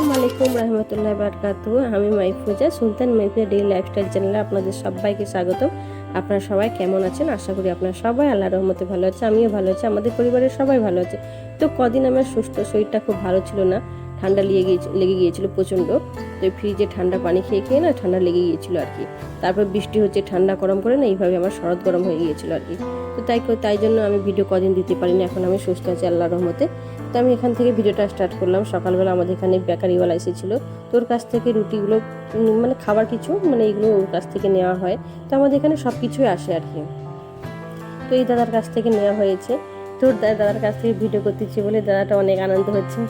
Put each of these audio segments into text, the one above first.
আসসালামু আলাইকুম রহমতুল্লাহ বারকাত আমি মাইফুজা সুলতান মাইফুজা ডেইলি লাইফস্টাইল চ্যানেলে আপনাদের সবাইকে স্বাগত আপনারা সবাই কেমন আছেন? আশা করি আপনারা সবাই আল্লাহ রহমতে ভালো আছে আমিও ভালো আছি, আমাদের পরিবারের সবাই ভালো আছে। তো কদিন আমার সুস্থ শরীরটা খুব ভালো ছিল না, ঠান্ডা লেগে গিয়ে লেগে গিয়েছিল প্রচণ্ড। তো ফ্রিজে ঠান্ডা পানি খেয়ে খেয়ে না ঠান্ডা লেগে গিয়েছিল আর কি। তারপর বৃষ্টি হচ্ছে, ঠান্ডা গরম করে না এইভাবে আমার শরৎ গরম হয়ে গিয়েছিল আর কি। তো তাই তাই জন্য আমি ভিডিও কদিন দিতে পারিনি, এখন আমি সুস্থ আছি আল্লাহ রহমতে। তো আমি এখান থেকে ভিডিওটা স্টার্ট করলাম। সকালবেলা আমাদের এখানে বেকারিওয়ালা এসেছিল। তোর কাছ থেকে রুটিগুলো মানে খাবার কিছু মানে এগুলো ওর কাছ থেকে নেওয়া হয়। তো আমাদের এখানে সব কিছুই আসে আর কি। তো এই দাদার কাছ থেকে নেওয়া হয়েছে। তোর দাদার কাছ থেকে ভিডিও করতেছি বলে দাদাটা অনেক আনন্দ হচ্ছে।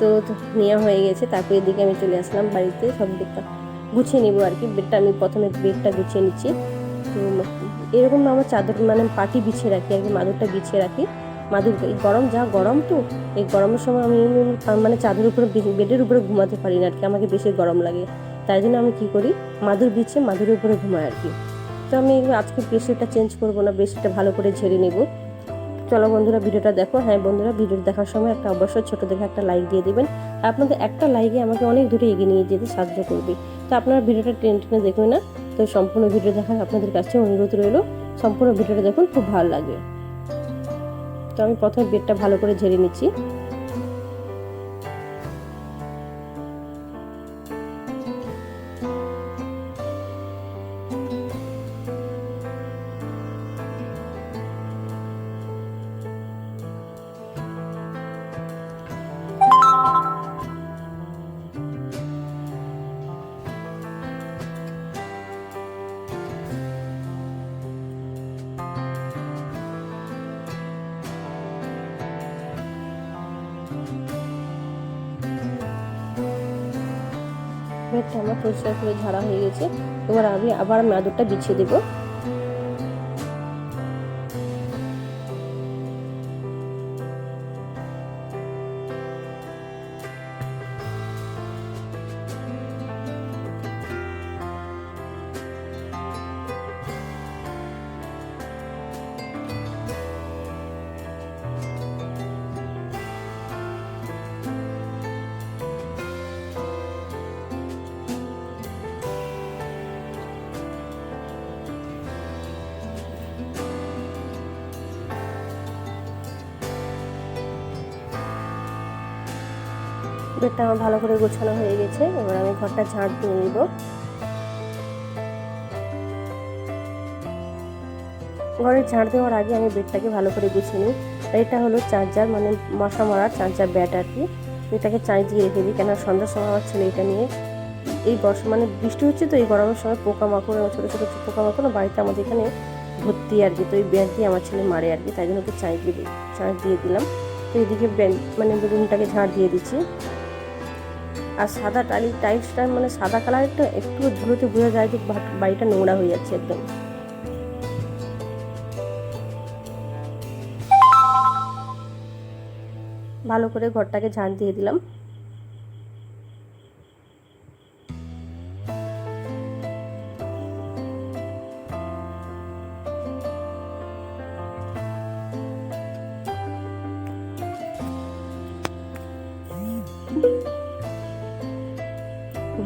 তো তো নেওয়া হয়ে গেছে। তারপরে এদিকে আমি চলে আসলাম বাড়িতে। সব দিকটা গুছিয়ে নিবো আর কি। বেডটা আমি প্রথমে বেডটা গুছিয়ে নিচ্ছি। তো এরকম আমার চাদর মানে পাটি বিছিয়ে রাখি আর কি, মাদুরটা বিছিয়ে রাখি। মাদুর এই গরম, যা গরম তো, এই গরমের সময় আমি মানে চাদরের উপরে বেডের উপরে ঘুমাতে পারি না আর কি, আমাকে বেশি গরম লাগে। তাই জন্য আমি কি করি, মাদুর বিছিয়ে মাদুরের উপরে ঘুমাই আর কি। তো আমি আজকে বেশিটা চেঞ্জ করব না, বেশিটা ভালো করে ঝেড়ে নেব। চলো বন্ধুরা, ভিডিওটা দেখো। হ্যাঁ বন্ধুরা ভিডিও দেখার সময় একটা অবশ্যই ছোটো দেখে একটা লাইক দিয়ে দেবেন। আপনাদের একটা লাইকে আমাকে অনেক দূরে এগিয়ে নিয়ে যেতে সাহায্য করবে। তো আপনারা ভিডিওটা টেনে টেনে দেখবেন না? তো সম্পূর্ণ ভিডিও দেখার আপনাদের কাছে অনুরোধ রইল। সম্পূর্ণ ভিডিওটা দেখুন, খুব ভালো লাগবে। তো আমি প্রথমে বেডটা ভালো করে ঝেড়ে নিচ্ছি। বেডটা আমার পরিষ্কার করে ঝাড়া হয়ে গেছে। এবার আমি আবার মাদুরটা বিছিয়ে দেবো। বেডটা আমার ভালো করে গোছানো হয়ে গেছে। এবার আমি ঘরটা ঝাঁট দিয়ে নিব। ঘরের ঝাড় দেওয়ার আগে আমি বেডটাকে ভালো করে গুছিয়ে নিই। আর এটা হলো চার্জার মানে মশা মারার চার্জার ব্যাট আর কি। এটাকে চার্জ দিয়ে রেখে দিই কেন সন্ধ্যার সময় আমার ছেলে এটা নিয়ে এই বর্ষা মানে বৃষ্টি হচ্ছে তো এই গরমের সময় পোকামাকড় ছোটো ছোটো পোকামাকড় বাড়িতে আমাদের এখানে ভর্তি আর কি। তো এই ব্যাট দিয়ে আমার ছেলে মারে আর কি, তাই জন্য ওকে চার্জ দিয়ে চার্জ দিয়ে দিলাম। তো এদিকে মানে রুমটাকে ঝাড় দিয়ে দিচ্ছি। আর সাদা টালি, টাইলসটা মানে সাদা কালারটা একটু ধুলোতে বোঝা যায় যে বাড়িটা নোংরা হয়ে যাচ্ছে একদম। ভালো করে ঘরটাকে ঝাড় দিয়ে দিলাম।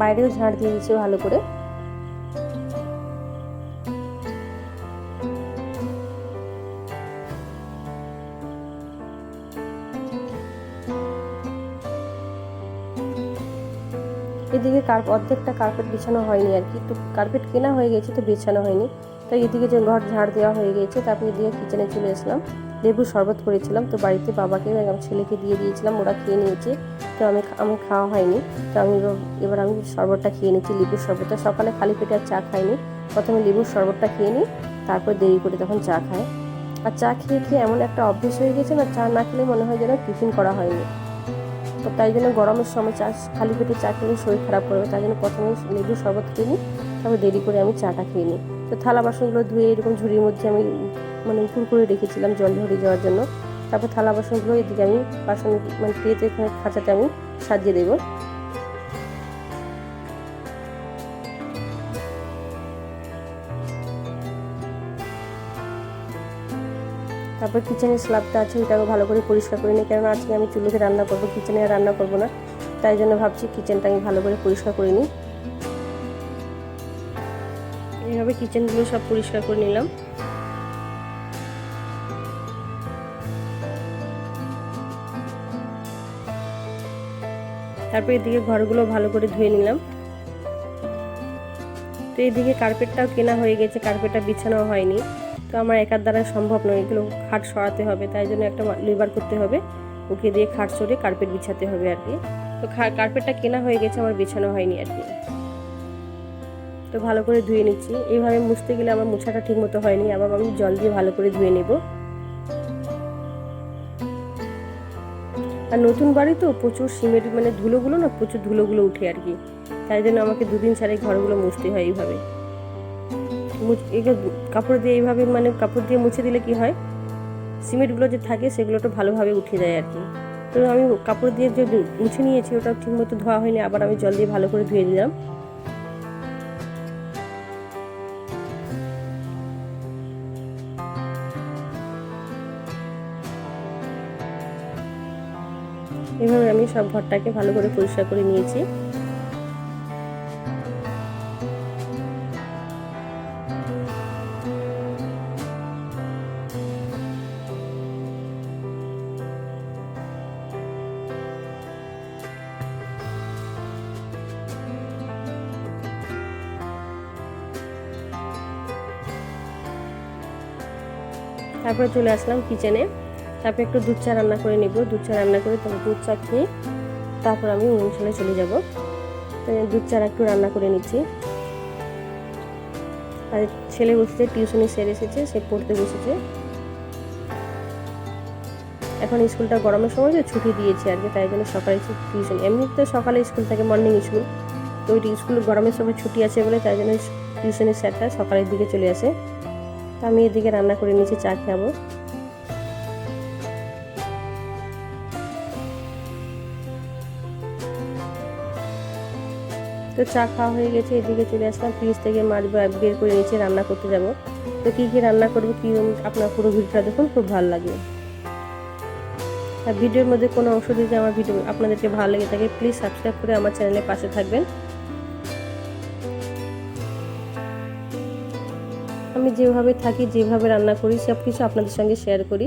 বাইরেও ঝাড় দিয়ে দিচ্ছি ভালো করে। এদিকে অর্ধেকটা কার্পেট বিছানো হয়নি আর কি। তো কার্পেট কেনা হয়ে গেছে তো বিছানো হয়নি। তাই এদিকে যে ঘর ঝাড় দেওয়া হয়ে গেছে, তারপর এদিকে কিচেনে চলে আসলাম। লেবু শরবত করেছিলাম। তো বাড়িতে বাবাকে এবং ছেলেকে দিয়ে দিয়েছিলাম, ওরা খেয়ে নিয়েছে। তো আমি আমি খাওয়া হয়নি। তো আমি এবার- আমি শরবতটা খেয়ে নিচ্ছি লেবুর শরবতটা। সকালে খালি পেটে আর চা খাইনি। প্রথমে লেবুর শরবতটা খেয়ে নিই, তারপর দেরি করে তখন চা খায় আর চা খেয়ে খেয়ে এমন একটা অভ্যেস হয়ে গেছে না, চা না খেলে মনে হয় যেন টিফিন করা হয়নি। তো তাই জন্য গরমের সময় চা, খালি পেটে চা খেলে শরীর খারাপ করবে। তাই জন্য প্রথমে লেবুর শরবত খেয়ে নিই, তারপর দেরি করে আমি চাটা খেয়ে নিই। তো থালা বাসনগুলো ধুয়ে এরকম ঝুড়ির মধ্যে আমি মানে উপুর করে রেখেছিলাম, জল ঝরে যাওয়ার জন্য। তারপর থালা বাসনগুলো এদিকে আমি বাসন মানে ট্রেতে খাঁচাতে আমি সাজিয়ে দেবো। তারপর কিচেনের স্ল্যাবটা আছে, ওইটাকে ভালো করে পরিষ্কার করে নিই। কেননা আজকে আমি চুলোতে রান্না করব কিচেনে রান্না করব না। তাই জন্য ভাবছি কিচেনটা আমি ভালো করে পরিষ্কার করে নিই। এইভাবে কিচেনগুলো সব পরিষ্কার করে নিলাম। তারপর এদিকে ঘরগুলো ভালো করে ধুয়ে নিলাম। তো এইদিকে কার্পেটটাও কেনা হয়ে গেছে কার্পেটটা বিছানো হয়নি। তো আমার একার দ্বারা সম্ভব নয়, এগুলো খাট সরাতে হবে, তাই জন্য একটা লেবার করতে হবে। ওকে দিয়ে খাট সরে কার্পেট বিছাতে হবে আর কি। তো কার্পেটটা কেনা হয়ে গেছে, আমার বিছানো হয়নি আর কি। তো ভালো করে ধুয়ে নিচ্ছি। এইভাবে মুছতে গেলে আমার মোছাটা ঠিক মতো হয়নি, আবার আমি জল দিয়ে ভালো করে ধুয়ে নেব। আর নতুন বাড়ি তো প্রচুর সিমেন্ট মানে ধুলোগুলো না প্রচুর ধুলোগুলো উঠে আর কি। তাই জন্য আমাকে দুদিন ছাড়াই ঘরগুলো মুছতে হয় এইভাবে। কাপড় দিয়ে এইভাবে মানে কাপড় দিয়ে মুছে দিলে কি হয়? সিমেন্টগুলো যে থাকে সেগুলো তো ভালোভাবে উঠে যায় আর কি। তো আমি কাপড় দিয়ে যে মুছে নিয়েছি ওটা ঠিক মতো ধোয়া হয়নি, আবার আমি জল দিয়ে ভালো করে ধুয়ে দিলাম। সব ঘরটাকে ভালো করে পরিষ্কার করে নিয়েছি। তারপরে চলে আসলাম কিচেনে তারপর একটু দুধ চা রান্না করে নেব। দুধ চা রান্না করে তারপর দুধ চা খেয়ে তারপর আমি অনুষ্ঠানে চলে যাব। তো দুধ চা একটু রান্না করে নিচ্ছি। আর ছেলে বসেছে, টিউশনি সেরে এসেছে, সে পড়তে বসেছে। এখন স্কুলটা গরমের সময় যে ছুটি দিয়েছে আর কি, তাই জন্য সকালে টিউশন। এমনিতে সকালে স্কুল থাকে মর্নিং স্কুল তো ওই স্কুল গরমের সময় ছুটি আছে বলে তাই জন্য টিউশনের স্যারটা সকালের দিকে চলে আসে। তো আমি এদিকে রান্না করে নিয়েছি, চা খাব তো চা খাওয়া হয়ে গেছে, এদিকে চলে আসলাম ফ্রিজ থেকে মাছ বের করে নিয়েছি রান্না করতে যাব। তো কী কী রান্না করব, কী আপনার পুরো ভিডিওটা দেখুন, খুব ভালো লাগবে। আর ভিডিওর মধ্যে কোনো অংশ যদি আমার ভিডিও আপনাদেরকে ভালো লেগে থাকে প্লিজ সাবস্ক্রাইব করে আমার চ্যানেলের পাশে থাকবেন। আমি যেভাবে থাকি, যেভাবে রান্না করি সব কিছু আপনাদের সঙ্গে শেয়ার করি।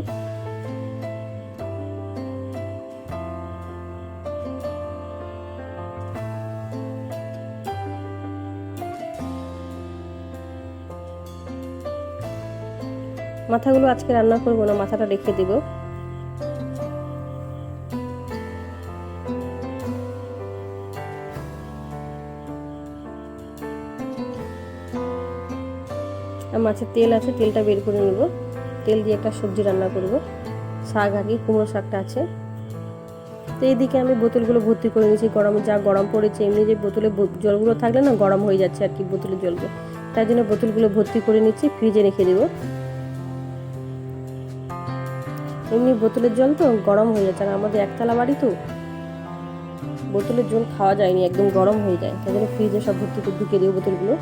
মাথাগুলো আজকে রান্না করব না, মাথাটা রেখে দিব। মাছের তেল আছে, তেলটা বের করে নেব। তেল দিয়ে একটা সবজি রান্না করব। শাক আগে, কুমড়ো শাকটা আছে। তো এইদিকে আমি বোতলগুলো ভর্তি করে নিয়েছি। গরম যা গরম পড়েছে, এমনি যে বোতলে জলগুলো থাকলে না গরম হয়ে যাচ্ছে আর কি বোতলের জলগুলো। তাই জন্য বোতলগুলো ভর্তি করে নিচ্ছি, ফ্রিজে রেখে দেবো। এমনি বোতলের জল তো গরম হয়ে যাচ্ছে। আর আমাদের একতলা বাড়ি তো বোতলের জল খাওয়া যায়নি, একদম গরম হয়ে যায়। তাই জন্য ফ্রিজে সব ভর্তি করে ঢুকে দিও বোতলগুলো।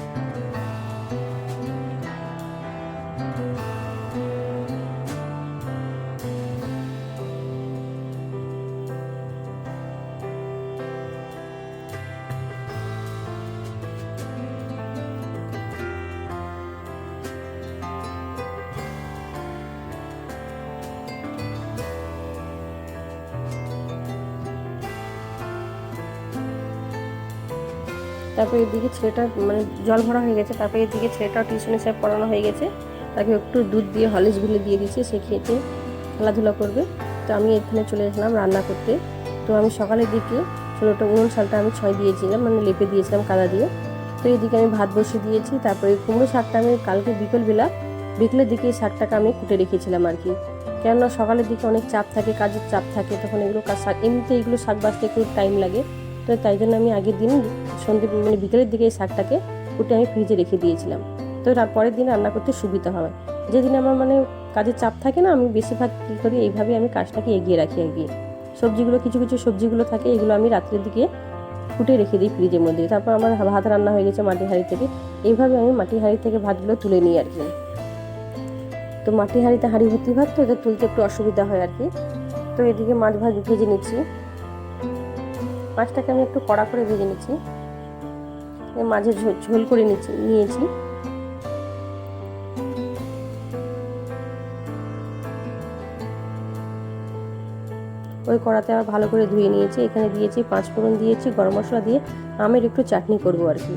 তারপর এদিকে ছেলেটা মানে জল ভরা হয়ে গেছে, তারপর এদিকে ছেলেটাও টিউশনে স্যার পড়ানো হয়ে গেছে। তাকে একটু দুধ দিয়ে হলিস গুলে দিয়ে দিয়েছি, সে খেতে খেলাধুলা করবে। তো আমি এখানে চলে আসলাম রান্না করতে। তো আমি সকালের দিকে ছোটোটা উনুন শালটা আমি ছয় দিয়েছিলাম মানে লেপে দিয়েছিলাম কাদা দিয়ে। তো এদিকে আমি ভাত বসিয়ে দিয়েছি, তারপরে কুমড়ো শাকটা আমি কালকে বিকেলবেলা বিকেলের দিকে এই শাকটাকে আমি কুটে রেখেছিলাম আর কি। কেননা সকালের দিকে অনেক চাপ থাকে, কাজের চাপ থাকে, তখন এগুলো শাক, এমনিতে এগুলো শাক বাঁচতে একটু টাইম লাগে। তো তাই জন্য আমি আগের দিন সন্ধ্যে মানে বিকেলের দিকে এই শাকটাকে কুটে আমি ফ্রিজে রেখে দিয়েছিলাম। তো তারপরের দিন রান্না করতে সুবিধা হয় যেদিন আমার মানে কাজের চাপ থাকে না, আমি বেশিরভাগ কী করি এইভাবে আমি কাজটাকে এগিয়ে রাখি এগিয়ে সবজিগুলো, কিছু কিছু সবজিগুলো থাকে, এগুলো আমি রাত্রের দিকে ফুটে রেখে দিই ফ্রিজের মধ্যে। তারপর আমার ভাত রান্না হয়ে গেছে মাটির হাঁড়ি থেকে। এইভাবে আমি মাটির হাঁড়ি থেকে ভাতগুলো তুলে নিই আর কি। তো মাটির হাঁড়িতে হাঁড়ি ভর্তি ভাত, তো এটা তুলতে একটু অসুবিধা হয় আর কি। তো এদিকে মাছ ভাত ভেজে নিচ্ছি। মাছটাকে আমি একটু কড়া করে ভেজে নিচ্ছি। মাঝে ঝোল করে নিচ্ছি, নিয়েছি। ওই কড়াতে আবার ভালো করে ধুয়ে নিয়েছি। এখানে দিয়েছি পাঁচ ফোড়ন, দিয়েছি গরম মশলা দিয়ে আমের একটু চাটনি করব আর কি।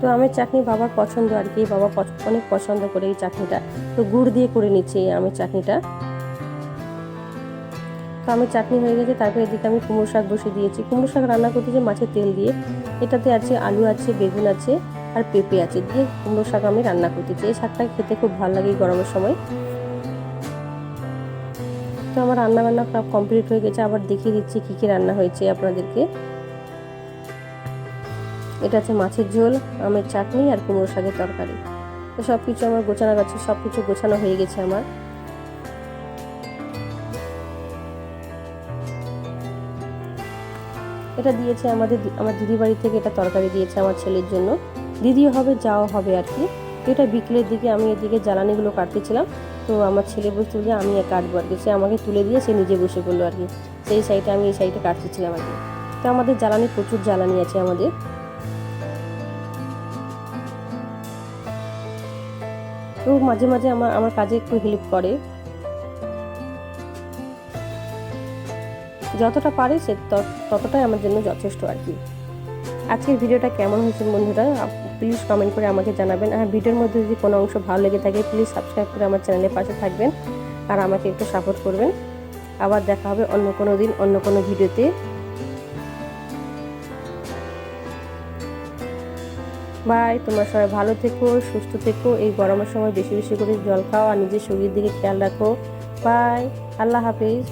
তো আমের চাটনি বাবার পছন্দ আর কি, বাবা অনেক পছন্দ করে এই চাটনিটা। তো গুড় দিয়ে করে নিচ্ছি এই আমের চাটনিটা। তো আমের চাটনি হয়ে গেছে, তারপরে এদিকে আমি কুমড়ো শাক বসে দিয়েছি। কুমড়ো শাক রান্না করতেছি মাছের তেল দিয়ে, এটাতে আছে আলু আছে, বেগুন আছে আর পেঁপে আছে দিয়ে কুমড়ো শাক আমি রান্না করতেছি এই শাকটা খেতে খুব ভালো লাগে গরমের সময়। তো আমার রান্না বান্না কমপ্লিট হয়ে গেছে, আবার দেখিয়ে দিচ্ছি কী কী রান্না হয়েছে আপনাদেরকে। এটা আছে মাছের ঝোল, আমের চাটনি আর কুমড়ো শাকের তরকারি। তো সব কিছু আমার গোছানো গেছে সব কিছু গোছানো হয়ে গেছে আমার। এটা দিয়েছে আমাদের আমার দিদি বাড়ি থেকে, এটা তরকারি দিয়েছে আমার ছেলের জন্য। দিদিও হবে, যাও হবে আর কি। এটা বিকেলের দিকে আমি এদিকে জ্বালানিগুলো কাটতেছিলাম। তো আমার ছেলে বসে তুলে আমি কাটবো আর কি। সে আমাকে তুলে দিয়ে সে নিজে বসে পড়ল আর কি। সেই সাইডে আমি এই সাইডে কাটতেছিলাম আর কি। তো আমাদের জ্বালানি, প্রচুর জ্বালানি আছে আমাদের। তো মাঝে মাঝে আমার আমার কাজে একটু হেল্প করে। যতটা পারে সে ততটাই আমার জন্য যথেষ্ট আর কি। আজকের ভিডিওটা কেমন হয়েছে বন্ধুরা প্লিজ কমেন্ট করে আমাকে জানাবেন। আর ভিডিওর মধ্যে যদি কোনো অংশ ভালো লেগে থাকে প্লিজ সাবস্ক্রাইব করে আমার চ্যানেলের পাশে থাকবেন আর আমাকে একটু সাপোর্ট করবেন। আবার দেখা হবে অন্য কোনো দিন, অন্য কোনো ভিডিওতে। বাই তোমরা সবাই ভালো থেকো, সুস্থ থেকো, এই গরমের সময় বেশি বেশি করে জল খাও আর নিজের শরীরের দিকে খেয়াল রাখো। বাই আল্লাহ হাফিজ।